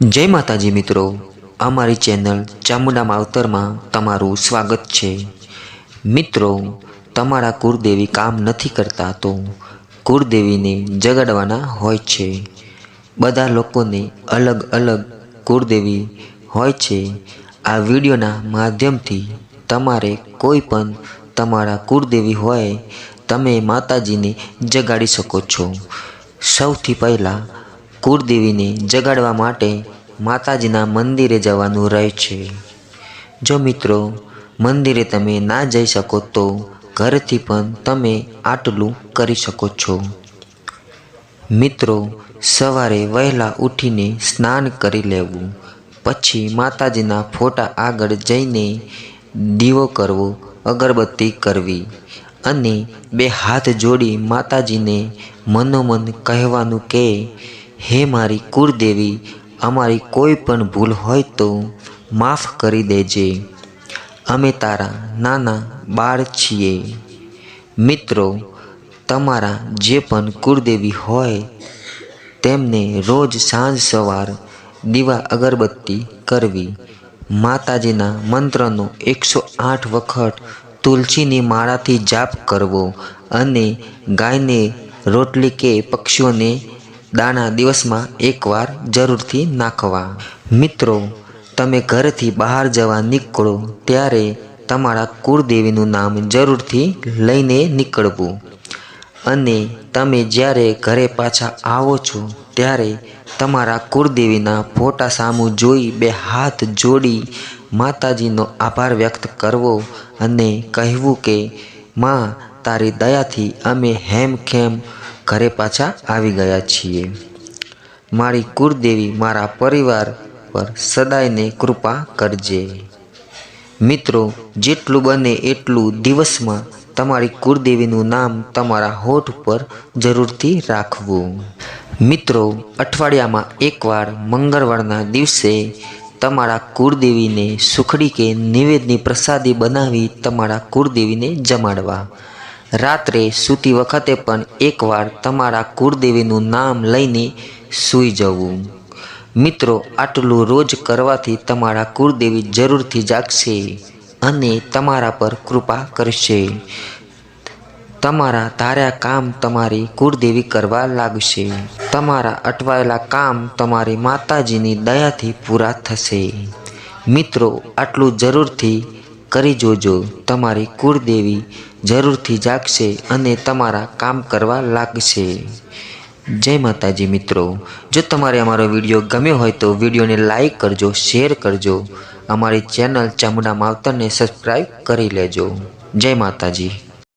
જય માતાજી મિત્રો, અમારી ચેનલ ચામુંડા માવતરમાં તમારું સ્વાગત છે. મિત્રો, તમારા કુળદેવી કામ નથી કરતા તો કુળદેવીને જગાડવાના હોય છે. બધા લોકોને અલગ અલગ કુળદેવી હોય છે. આ વિડીયોના માધ્યમથી તમારે કોઈ પણ તમારા કુળદેવી હોય, તમે માતાજીને જગાડી શકો છો. સૌથી પહેલાં કુળદેવીને જગાડવા માટે માતાજીના મંદિરે જવાનું રહે છે. જો મિત્રો, મંદિરે તમે ના જઈ શકો તો ઘરથી પણ તમે આટલું કરી શકો છો. મિત્રો, સવારે વહેલા ઉઠીને સ્નાન કરી લેવું, પછી માતાજીના ફોટા આગળ જઈને દીવો કરવો, અગરબત્તી કરવી અને બે હાથ જોડી માતાજીને મનોમન કહેવાનું કે હે મારી કુળદેવી, અમારી કોઈ પણ ભૂલ હોય તો માફ કરી દેજે. અમે તારા નાના બાળ છીએ. મિત્રો, તમારા જે પણ કુળદેવી હોય, તેમને રોજ સાંજ સવાર દીવા અગરબત્તી કરવી. માતાજીના મંત્રનો એકસો આઠ વખત તુલસીની માળાથી જાપ કરવો અને ગાયને રોટલી કે પક્ષીઓને દાણા દિવસમાં એકવાર જરૂરથી નાખવા. મિત્રો, તમે ઘરથી બહાર જવા નીકળો ત્યારે તમારા કુળદેવીનું નામ જરૂરથી લઈને નીકળવું. અને તમે જ્યારે ઘરે પાછા આવો છો ત્યારે તમારા કુળદેવીના ફોટા સામું જોઈ બે હાથ જોડી માતાજીનો આભાર વ્યક્ત કરવો અને કહેવું કે, માં, તારી દયાથી અમે હેમખેમ ઘરે પાછા આવી ગયા છીએ. મારી કુળદેવી મારા પરિવાર પર સદાયને કૃપા કરજે. મિત્રો, જેટલું બને એટલું દિવસમાં તમારી કુળદેવીનું નામ તમારા હોઠ ઉપર જરૂરથી રાખવું. મિત્રો, અઠવાડિયામાં એકવાર મંગળવારના દિવસે તમારા કુળદેવીને સુખડી કે નિવેદની પ્રસાદી બનાવી તમારા કુળદેવીને જમાડવા. રાત્રે સૂતી વખતે પણ એકવાર તમારા કુળદેવીનું નામ લઈને સૂઈ જવું. મિત્રો, આટલું રોજ કરવાથી તમારા કુળદેવી જરૂરથી જાગશે અને તમારા પર કૃપા કરશે. તમારા ધાર્યા કામ તમારી કુળદેવી કરવા લાગશે. તમારા અટવાયેલા કામ તમારી માતાજીની દયાથી પૂરા થશે. મિત્રો, આટલું જરૂરથી કરી જોજો. તમારી કુળદેવી જરૂરથી જાગશે અને તમારા કામ કરવા લાગશે. જય માતાજી મિત્રો. જો તમારે અમારો વીડિયો ગમ્યો હોય તો વિડીયોને લાઈક કરજો, શેર કરજો. અમારી ચેનલ ચામુંડા માવતરને સબસ્ક્રાઈબ કરી લેજો. જય માતાજી.